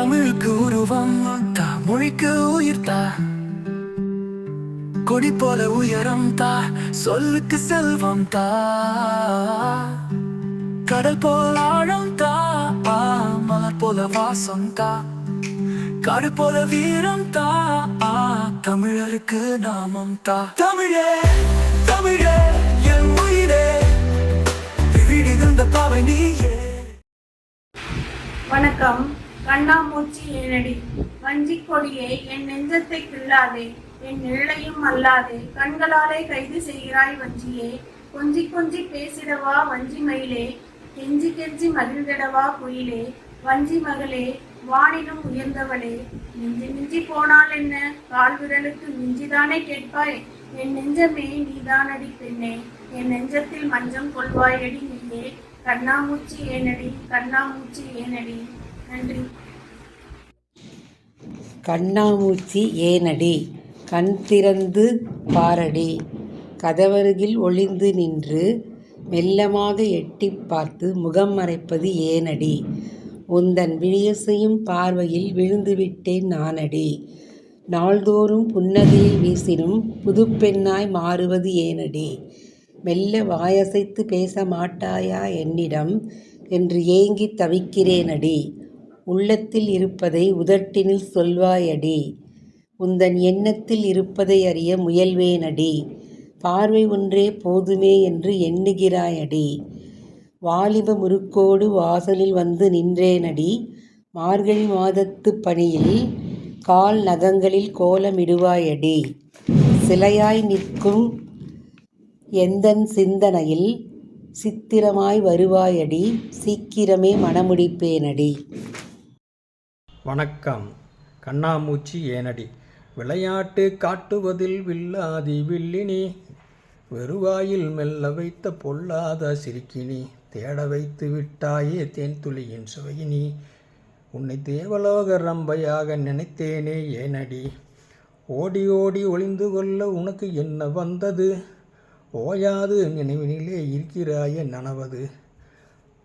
தமிழுக்கு உருவம். தா மொழிக்கு உயிர் தா. கொடி போல உயரம் தா. சொல்லுக்கு செல்வம் தா. கடல் போல ஆழம் தா. மலர் போல வாசம் தா. காடு போல வீரம் தா. ஆ, தமிழருக்கு நாமம் தா. தமிழே தமிழே என் உயிரே. விழிகின்ற பாவை நீயே. வணக்கம். கண்ணாமூச்சி ஏனடி. வஞ்சிக் கொடியை என் நெஞ்சத்தை கிள்ளாதே என் நிழலையும் அல்லாதே கண்களாலே கைது செய்கிறாய் வஞ்சியே. கொஞ்சி கொஞ்சி பேசிடவா வஞ்சி மயிலே கெஞ்சி கெஞ்சி மகிழ்ந்திடவா குயிலே. வஞ்சி மகளே வானிலும் உயர்ந்தவளே. மிஞ்சி மிஞ்சி போனால் என்ன? கால் விரலுக்கு மிஞ்சிதானே கேட்பாய்? என் நெஞ்சமே நீதானடி பெண்ணே. என் நெஞ்சத்தில் மஞ்சம் கொள்வாயடி நீயே. கண்ணாமூச்சி ஏனடி கண்ணாமூச்சி ஏனடி. நன்றி கண்ணாமூச்சி ஏனடி? கண் திறந்து பாரடி. கதவருகில் ஒளிந்து நின்று மெல்லமாக எட்டிப் பார்த்து முகம் மறைப்பது ஏனடி? உந்தன் விழியசையும் பார்வையில் விழுந்துவிட்டேன் நானடி. நாள்தோறும் புன்னகையை வீசினும் புதுப்பெண்ணாய் மாறுவது ஏனடி? மெல்ல வாயசைத்து பேச மாட்டாயா என்னிடம்? என்று ஏங்கித் தவிக்கிறேனடி. உள்ளத்தில் இருப்பதை உதட்டினில் சொல்வாயடி. உந்தன் எண்ணத்தில் இருப்பதை அறிய முயல்வேனடி. பார்வை ஒன்றே போதுமே என்று எண்ணுகிறாயடி. வாலிப முறுக்கோடு வாசலில் வந்து நின்றேனடி. மார்கழி மாதத்துப் பணியில் கால் நகங்களில் கோலமிடுவாயடி. சிலையாய் நிற்கும் எந்தன் சிந்தனையில் சித்திரமாய் வருவாயடி. சீக்கிரமே மனமுடிப்பேனடி வணக்கம். கண்ணாமூச்சி ஏனடி. விளையாட்டு காட்டுவதில் வில்லாதி வில்லினி. வெறுவாயில் மெல்ல வைத்த பொல்லாத சிரிக்கினி. தேட வைத்து விட்டாயே தேன்துளியின் சுவையினி. உன்னை தேவலோக ரம்பையாக நினைத்தேனே ஏனடி. ஓடி ஓடி ஒளிந்து கொள்ள உனக்கு என்ன வந்தது? ஓயாது நினைவினிலே இருக்கிறாயே நனவது.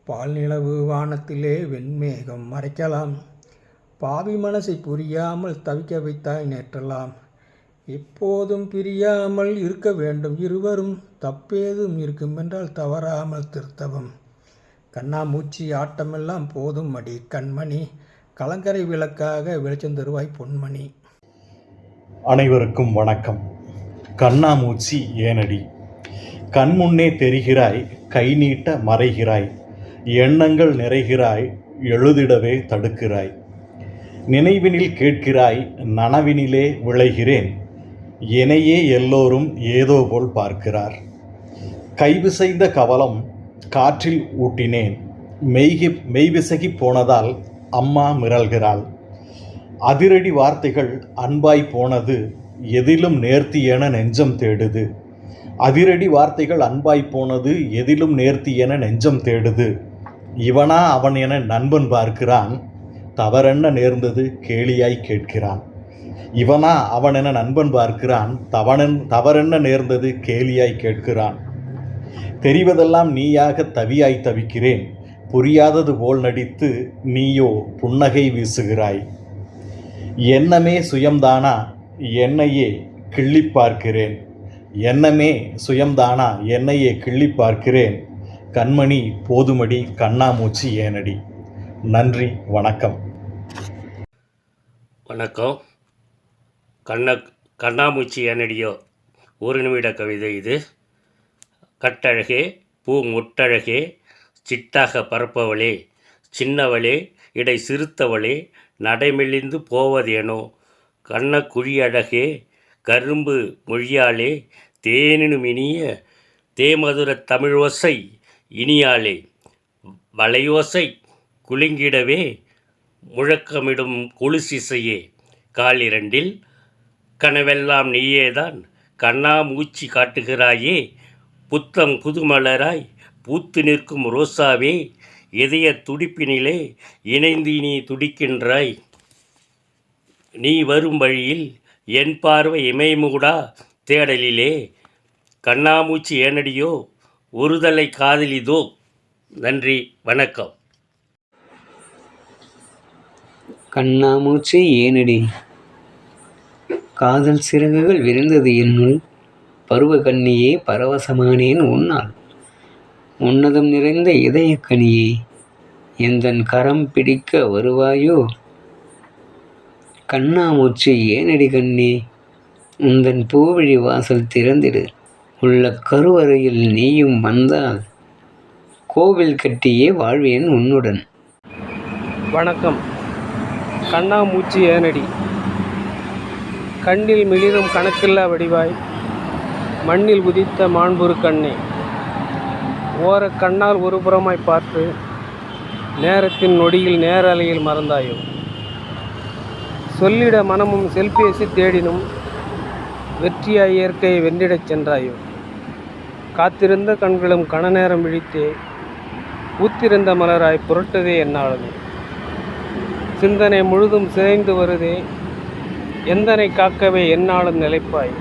பால் நிலவு வானத்திலே வெண்மேகம் மறைக்கலாம். பாவி மனசை புரியாமல் தவிக்க வைத்தாய் நேற்றலாம் எப்போதும் பிரியாமல் இருக்க வேண்டும் இருவரும் தப்பேதும் இருக்குமென்றால் தவறாமல் திருத்தவும். கண்ணாமூச்சி ஆட்டமெல்லாம் போதும் மடி கண்மணி. கலங்கரை விளக்காக வெளிச்சம் தருவாய் பொன்மணி. அனைவருக்கும் வணக்கம். கண்ணாமூச்சி ஏனடி? கண்முன்னே தெரிகிறாய் கை நீட்ட மறைகிறாய். எண்ணங்கள் நிறைகிறாய் எழுதிடவே தடுக்கிறாய். நினைவினில் கேட்கிறாய் நனவினிலே விளைகிறேன். எனையே எல்லோரும் ஏதோ போல் பார்க்கிறார். கைவிசைந்த கவலம் காற்றில் ஊட்டினேன். மெய்கி மெய்விசகி போனதால் அம்மா மிரள்கிறாள். அதிரடி வார்த்தைகள் அன்பாய் போனது எதிலும் நேர்த்தி என நெஞ்சம் தேடுது. அதிரடி வார்த்தைகள் அன்பாய் போனது எதிலும் நேர்த்தி என நெஞ்சம் தேடுது. இவனா அவன் என நண்பன் பார்க்கிறான். தவறென்ன நேர்ந்தது கேலியாய் கேட்கிறான். இவனா அவன் என நண்பன் பார்க்கிறான் தவணன் தவறென்ன நேர்ந்தது கேலியாய் கேட்கிறான். தெரிவதெல்லாம் நீயாக தவியாய் தவிக்கிறேன் புரியாதது போல் நடித்து நீயோ புன்னகை வீசுகிறாய். எண்ணமே சுயம்தானா என்னையே கிள்ளி பார்க்கிறேன். எண்ணமே சுயம்தானா என்னையே கிள்ளி பார்க்கிறேன். கண்மணி போதுமடி கண்ணாமூச்சி ஏனடி. நன்றி வணக்கம். வணக்கம். கண்ண கண்ணாமூச்சி ஏனடியோ ஒரு நிமிட கவிதை இது. கட்டழகே பூ முட்டழகே சிட்டாக பரப்பவளே சின்னவளே இடை சிறுத்தவளே நடைமெலிந்து போவதேனோ. கண்ண குழியழகே கரும்பு மொழியாலே தேனினும் இனிய தேமதுரத் தமிழோசை இனியாலே வளையோசை குலுங்கிடவே முழக்கமிடும் குலுசிசையே காலிரண்டில் கனவெல்லாம் நீயேதான் கண்ணாமூச்சி காட்டுகிறாயே புத்தம் புதுமலராய் பூத்து நிற்கும் ரோசாவே இதய துடிப்பினிலே இணைந்து நீ துடிக்கின்றாய். நீ வரும் வழியில் என் பார்வை இமயமுகுடா தேடலிலே. கண்ணாமூச்சி ஏனடியோ ஒருதலை காதலிதோ. நன்றி வணக்கம். கண்ணாமூச்சி ஏனடி. காதல் சிறகுகள் விரிந்தது என்னுள் பருவ கண்ணியே பரவசமானேன் உன்னால். உன்னதம் நிறைந்த இதயக்கனியே எந்தன் கரம் பிடிக்க வருவாயோ? கண்ணாமூச்சி ஏனடி கண்ணே உந்தன் பூவிழி வாசல் திறந்திடு. உள்ள கருவறையில் நீயும் வந்தால் கோவில் கட்டியே வாழ்வேன் உன்னுடன். வணக்கம். கண்ணாமூச்சி ஏனடி. கண்ணில் மிளிரும் கணக்கில்லா வடிவாய் மண்ணில் உதித்த மாண்புரு கண்ணே. ஓர கண்ணால் ஒரு புறமாய் பார்த்து நேரத்தின் நொடியில் நேர அலையில் மறந்தாயோ? சொல்லிட மனமும் செல்பேசி தேடினும் வெற்றியாய் இயற்கையை வென்றிடச் சென்றாயோ? காத்திருந்த கண்களும் கணநேரம் விழித்தே பூத்திருந்த மலராய் புரட்டதே என்னாலுமே சிந்தனை முழுதும் சிதைந்து வருதே. எந்தனை காக்கவே என்னாலும் நிலைப்பாய்.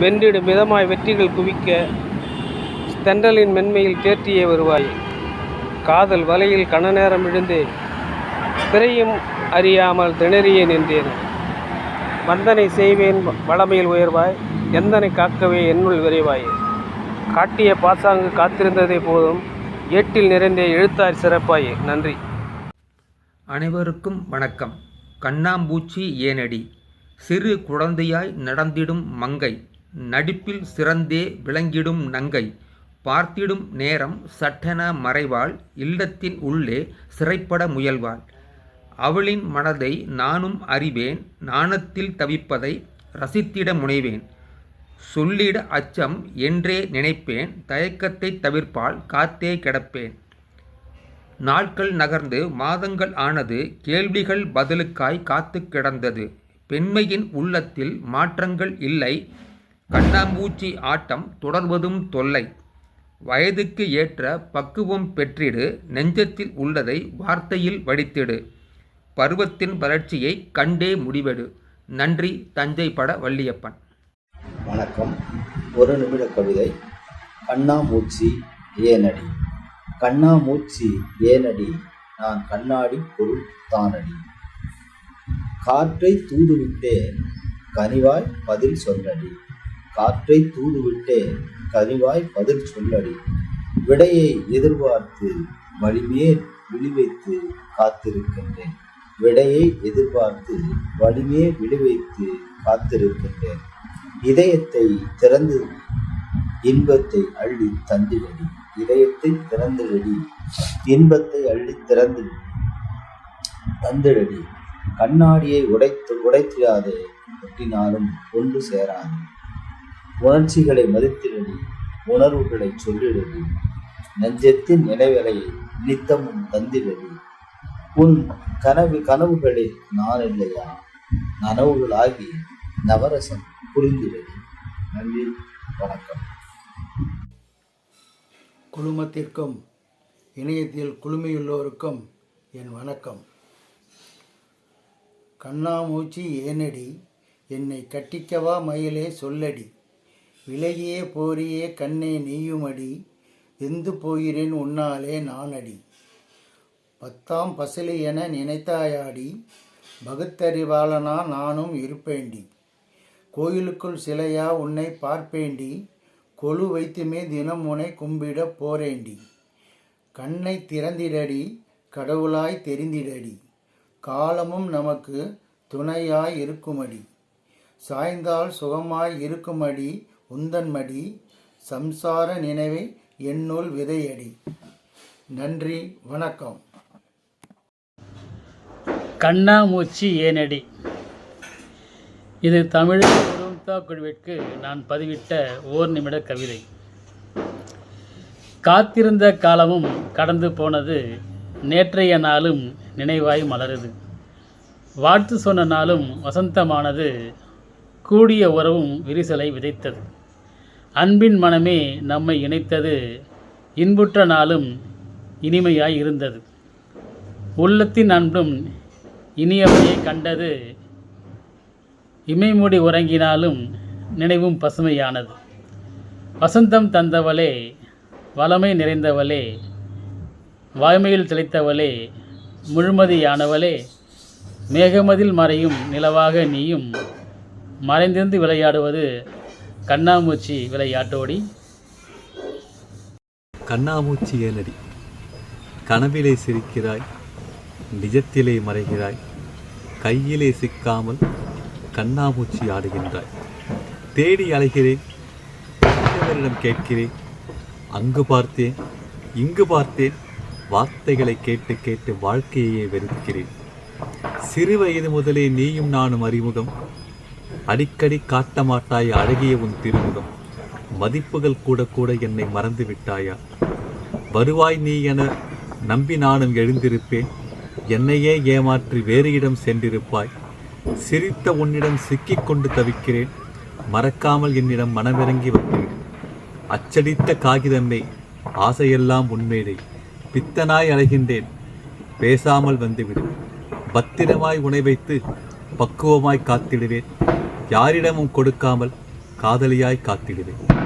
வென்றிடும் மிதமாய் வெற்றிகள் குவிக்க தென்றலின் மென்மையில் தேற்றியே வருவாய். காதல் வலையில் கணநேரம் விழுந்தே. திரையும் அறியாமல் திணறியே நின்றேன். வந்தனை செய்வேன் வளமையில் உயர்வாய். எந்தனை காக்கவே என்னுள் விரைவாய். காட்டிய பாசாங்கு காத்திருந்ததே போதும். ஏட்டில் நிறைந்தே எழுத்தார் சிறப்பாய். நன்றி. அனைவருக்கும் வணக்கம். கண்ணாம்பூச்சி ஏனடி. சிறு குழந்தையாய் நடந்திடும் மங்கை. நடிப்பில் சிறந்தே விளங்கிடும் நங்கை. பார்த்திடும் நேரம் சட்டென மறைவாள். இல்லத்தின் உள்ளே சிறைப்பட முயல்வாள். அவளின் மனதை நானும் அறிவேன். நாணத்தில் தவிப்பதை ரசித்திட முனைவேன். சொல்லிட அச்சம் என்றே நினைப்பேன். தயக்கத்தை தவிர்ப்பால் காத்தே கிடப்பேன். நாட்கள் நகர்ந்து மாதங்கள் ஆனது கேள்விகள் பதிலுக்காய் காத்து கிடந்தது. பெண்மையின் உள்ளத்தில் மாற்றங்கள் இல்லை. கண்ணாம்பூச்சி ஆட்டம் தொடர்வதும் தொல்லை. வயதுக்கு ஏற்ற பக்குவம் பெற்றிடு. நெஞ்சத்தில் உள்ளதை வார்த்தையில் வடித்திடு. பருவத்தின் வளர்ச்சியை கண்டே முடிவெடு. நன்றி தஞ்சை பட வள்ளியப்பன். வணக்கம். ஒரு நிமிட கவிதை. கண்ணாமூச்சி ஏனடி. கண்ணாமூச்சி ஏனடி? நான் கண்ணாடி பொருள் தானடி. காற்றை தூதுவிட்டே கனிவாய் பதில் சொல்லடி. காற்றை தூதுவிட்டே கனிவாய் பதில் சொல்லடி. விடையை எதிர்பார்த்து வலிமேல் விழிவைத்து காத்திருக்கின்றேன். விடையை எதிர்பார்த்து வலிமே விழிவைத்து காத்திருக்கின்றேன். இதயத்தை திறந்து இன்பத்தை அள்ளி தந்திடடி இதயத்தை திறந்திடடி இன்பத்தை அள்ளி திறந்து தந்திடடி கண்ணாடியை உடைத்து உடைத்திடாதே. ஒட்டினாலும் ஒன்று சேராது. உணர்ச்சிகளை மதித்திடடி. உணர்வுகளை சொல்லிடடி. நெஞ்சத்தின் நினைவலையை நித்தமும் தந்திடடி. உன் கனவு கனவுகளில் நான் இல்லையா நனவுகளாகி நவரசம் புரிந்திடடி நன்றி வணக்கம். குழுமத்திற்கும் இணையத்தில் குழுமையுள்ளோருக்கும் என் வணக்கம். கண்ணாமூச்சி ஏனடி என்னை கட்டிக்கவா மயிலே சொல்லடி. விலகியே போரியே கண்ணே நீயுமடி வெந்து போகிறேன் உன்னாலே நானடி. பத்தாம் பசிலி என நினைத்தாயாடி பகுத்தறிவாளனா நானும் இருப்பேண்டி. கோயிலுக்குள் சிலையா உன்னை பார்ப்பேண்டி கொழு வைத்துமே தினம் உனை கும்பிட போரேண்டி கண்ணை திறந்திடடி கடவுளாய் தெரிந்திடடி. காலமும் நமக்கு துணையாய் இருக்குமடி. சாய்ந்தால் சுகமாய் இருக்குமடி உந்தன்மடி. சம்சார நினைவை என்னுள் விதையடி. நன்றி வணக்கம். கண்ணாமூச்சி ஏனடி? இது தமிழ் கவிதா குழுவிற்கு நான் பதிவிட்ட ஓர் நிமிட கவிதை. காத்திருந்த காலமும் கடந்து போனது நேற்றைய நாளும் நினைவாய் மலருது. வாழ்த்து சொன்ன நாளும் வசந்தமானது கூடிய உறவும் விரிசலை விதைத்தது. அன்பின் மனமே நம்மை இணைத்தது இன்புற்ற நாளும் இனிமையாய் இருந்தது. உள்ளத்தின் அன்பும் இனியவையை கண்டது இமைமூடி உறங்கினாலும் நினைவும் பசுமையானது. வசந்தம் தந்தவளே வளமை நிறைந்தவளே வாய்மையில் திளைத்தவளே முழுமதியானவளே மேகமதில் மறையும் நிலவாக நீயும் மறைந்திருந்து விளையாடுவது கண்ணாமூச்சி விளையாட்டோடி. கண்ணாமூச்சி ஏனடி கனவிலே சிரிக்கிறாய் நிஜத்திலே மறைகிறாய் கையிலே சிக்காமல் கண்ணாமூச்சி ஆடுகின்றாய். தேடி அலைகிறேன். கண்டவரிடம் கேட்கிறேன். அங்கு பார்த்தேன். இங்கு பார்த்தேன். வார்த்தைகளை கேட்டு கேட்டு வாழ்க்கையே வெறுக்கிறேன். சிறு வயது முதலே நீயும் நானும் அறிமுகம். அடிக்கடி காட்ட மாட்டாய் அழகிய உன் திருமுகம். மதிப்புகள் கூட கூட என்னை மறந்து விட்டாயா வருவாய் நீ என நம்பி நானும் எழுந்திருப்பேன். என்னையே ஏமாற்றி வேறு இடம் சென்றிருப்பாய். சிரித்த உன்னிடம் சிக்கிக் கொண்டு தவிக்கிறேன். மறக்காமல் என்னிடம் மனமிறங்கி வந்துவிடு அச்சடித்த காகிதமே ஆசையெல்லாம் உண்மையிலே பித்தனாய் அலைகின்றேன். பேசாமல் வந்துவிடு. பத்திரமாய் உணை வைத்து பக்குவமாய் காத்திடுவேன். யாரிடமும் கொடுக்காமல் காதலியாய் காத்திடுவேன்.